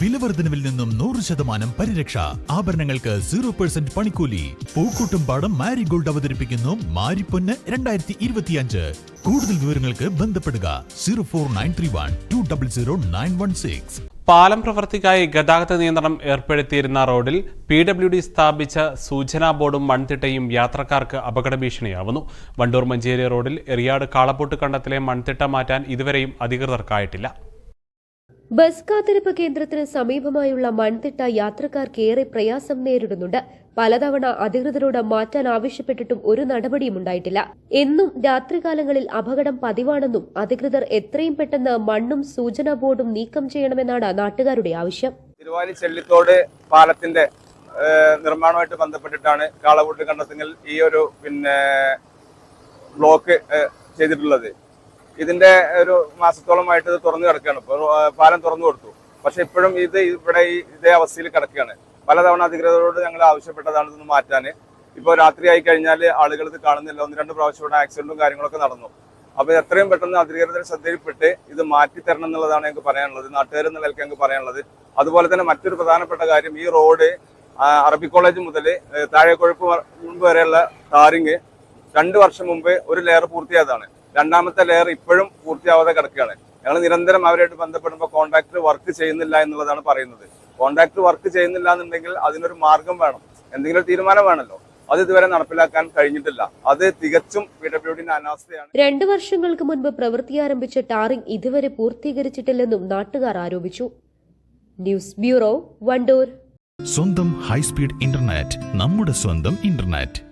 വിലവർദ്ധനവിൽ നിന്നും നൂറ് ശതമാനം പരിരക്ഷ. ആഭരണങ്ങൾക്ക് സീറോ പെർസെന്റ് പണിക്കൂലി. പൂക്കൂട്ടുംപാടം മാരിഗോൾഡ് അവതരിപ്പിക്കുന്നു മാരിപ്പൊന്ന് രണ്ടായിരത്തി ഇരുപത്തിയഞ്ച് കൂടുതൽ വിവരങ്ങൾക്ക് ബന്ധപ്പെടുക zero four nine three one two double zero nine one six. പാലം പ്രവൃത്തിക്കായി ഗതാഗത നിയന്ത്രണം ഏർപ്പെടുത്തിയിരുന്ന റോഡിൽ പി ഡബ്ല്യു ഡി സ്ഥാപിച്ച സൂചനാ ബോർഡും മൺതിട്ടയും യാത്രക്കാർക്ക് അപകട ഭീഷണിയാവുന്നു വണ്ടൂർ മഞ്ചേരി റോഡിൽ എറിയാട് കാളപ്പൂട്ട് കണ്ടത്തിലെ മൺതിട്ട മാറ്റാൻ ഇതുവരെയും അധികൃതർക്കായിട്ടില്ല ബസ് കാത്തിരിപ്പ് കേന്ദ്രത്തിന് സമീപമായുള്ള മൺതിട്ട യാത്രക്കാർക്കേറെ പ്രയാസം നേരിടുന്നുണ്ട്. പലതവണ അധികൃതരോട് മാറ്റാൻ ആവശ്യപ്പെട്ടിട്ടും ഒരു നടപടിയും ഉണ്ടായിട്ടില്ല. എന്നും രാത്രികാലങ്ങളിൽ അപകടം പതിവാണെന്നും അധികൃതർ എത്രയും പെട്ടെന്ന് മണ്ണും സൂചനാ ബോർഡും നീക്കം ചെയ്യണമെന്നാണ് നാട്ടുകാരുടെ ആവശ്യം. തിരുവാലി ചെല്ലിത്തോട് പാലത്തിന്റെ നിർമ്മാണവുമായിട്ട് ബന്ധപ്പെട്ടിട്ടാണ് കാളവൂട്ട് കണ്ടെത്തുന്നതിൽ ഈ ഒരു പിന്നെ ബ്ലോക്ക് ചെയ്തിട്ടുള്ളത്. ഇതിന്റെ ഒരു മാസത്തോളമായിട്ട് ഇത് തുറന്നു കിടക്കുകയാണ്. പാലം തുറന്നു കൊടുത്തു. പക്ഷെ ഇപ്പോഴും ഇത് ഇവിടെ ഈ ഇതേ അവസ്ഥയിൽ കിടക്കുകയാണ്. പലതവണ അധികൃതരോട് ഞങ്ങൾ ആവശ്യപ്പെട്ടതാണ് ഇതൊന്ന് മാറ്റാൻ ഇപ്പോൾ ആയി കഴിഞ്ഞാൽ ആളുകൾ ഇത് കാണുന്നില്ല. ഒന്ന് രണ്ട് പ്രാവശ്യം ഇവിടെ ആക്സിഡന്റും കാര്യങ്ങളൊക്കെ നടന്നു. അപ്പൊ ഇത് എത്രയും പെട്ടെന്ന് അധികൃതരുടെ ശ്രദ്ധയിൽപ്പെട്ട് ഇത് മാറ്റി തരണം എന്നുള്ളതാണ് ഞങ്ങൾക്ക് പറയാനുള്ളത്. നാട്ടുകാർ എന്ന നിലയ്ക്ക് ഞങ്ങൾക്ക് പറയാനുള്ളത്. അതുപോലെ തന്നെ മറ്റൊരു പ്രധാനപ്പെട്ട കാര്യം ഈ റോഡ് അറബി കോളേജ് മുതൽ താഴെക്കൊഴുപ്പ് മുൻപ് വരെയുള്ള ടാറിങ് രണ്ട് വർഷം മുമ്പ് ഒരു ലെയർ പൂർത്തിയായതാണ്. രണ്ടാമത്തെ ലെയർ ഇപ്പോഴും പൂർത്തിയാവാതെ കിടക്കുകയാണ്. ഞങ്ങൾ നിരന്തരം അവരായിട്ട് ബന്ധപ്പെടുമ്പോൾ കോൺട്രാക്ടർ വർക്ക് ചെയ്യുന്നില്ല എന്നുള്ളതാണ് പറയുന്നത്. കോൺട്രാക്ടർ വർക്ക് ചെയ്യുന്നില്ല എന്നുണ്ടെങ്കിൽ അതിനൊരു മാർഗം വേണം. എന്തെങ്കിലും തീരുമാനം വേണമല്ലോ. അത് ഇതുവരെ നടപ്പിലാക്കാൻ കഴിഞ്ഞിട്ടില്ല. അത് തികച്ചും പി ഡബ്ല്യു ഡിന്റെ അനാസ്ഥയാണ്. രണ്ടു വർഷങ്ങൾക്ക് മുൻപ് പ്രവൃത്തിയാരംഭിച്ച ടാറിംഗ് ഇതുവരെ പൂർത്തീകരിച്ചിട്ടില്ലെന്നും നാട്ടുകാർ ആരോപിച്ചു. News bureau Wandoor. സ്വന്തം ഹൈസ്പീഡ് ഇന്റർനെറ്റ് നമ്മുടെ സ്വന്തം ഇന്റർനെറ്റ്.